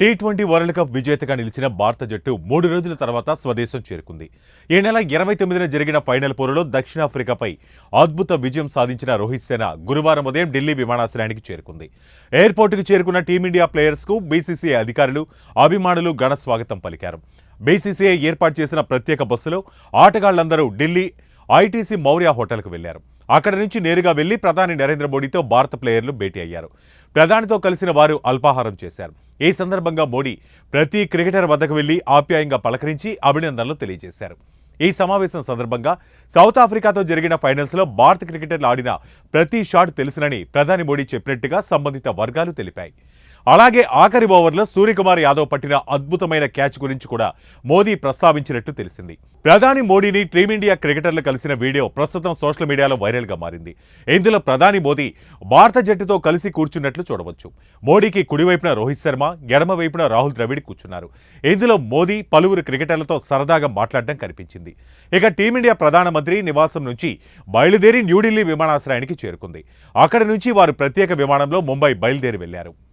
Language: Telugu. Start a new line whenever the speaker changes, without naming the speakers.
టీ ట్వంటీ వరల్డ్ కప్ విజేతగా నిలిచిన భారత జట్టు మూడు రోజుల తర్వాత స్వదేశం చేరుకుంది. ఈ నెల ఇరవై తొమ్మిదిన జరిగిన ఫైనల్ పోరులో దక్షిణాఫ్రికాపై అద్భుత విజయం సాధించిన రోహిత్ సేన గురువారం ఉదయం ఢిల్లీ విమానాశ్రయానికి చేరుకుంది. ఎయిర్పోర్టుకు చేరుకున్న టీమిండియా ప్లేయర్స్కు బీసీసీఐ అధికారులు అభిమానులు ఘన స్వాగతం పలికారు. బీసీసీఐ ఏర్పాటు చేసిన ప్రత్యేక బస్సులో ఆటగాళ్ళందరూ ఢిల్లీ ఐటీసీ మౌర్య హోటల్కు వెళ్ళారు. అక్కడి నుంచి నేరుగా వెళ్ళి ప్రధాని నరేంద్ర మోడీతో భారత ప్లేయర్లు భేటీ అయ్యారు. ప్రధానితో కలిసిన వారు అల్పాహారం చేశారు. ఈ సందర్భంగా మోడీ ప్రతి క్రికెటర్ వద్దకు వెళ్ళి ఆప్యాయంగా పలకరించి అభినందనలు తెలియజేశారు. ఈ సమావేశం సందర్భంగా సౌత్ ఆఫ్రికాతో జరిగిన ఫైనల్స్లో భారత క్రికెటర్లు ఆడిన ప్రతి షాట్ తెలుసునని ప్రధాని మోడీ చెప్పినట్టుగా సంబంధిత వర్గాలు తెలిపాయి. అలాగే ఆఖరి ఓవర్లో సూర్యకుమార్ యాదవ్ పట్టిన అద్భుతమైన క్యాచ్ గురించి కూడా మోదీ ప్రస్తావించినట్టు తెలిసింది. ప్రధాని మోడీని టీమిండియా క్రికెటర్లు కలిసిన వీడియో ప్రస్తుతం సోషల్ మీడియాలో వైరల్గా మారింది. ఇందులో ప్రధాని మోదీ భారత జట్టుతో కలిసి కూర్చున్నట్లు చూడవచ్చు. మోడీకి కుడివైపున రోహిత్ శర్మ ఎడమ వైపున రాహుల్ ద్రవిడ్ కూర్చున్నారు. ఇందులో మోదీ పలువురు క్రికెటర్లతో సరదాగా మాట్లాడడం కనిపించింది. ఇక టీమిండియా ప్రధానమంత్రి నివాసం నుంచి బయలుదేరి న్యూఢిల్లీ విమానాశ్రయానికి చేరుకుంది. అక్కడి నుంచి వారు ప్రత్యేక విమానంలో ముంబై బయలుదేరి వెళ్ళారు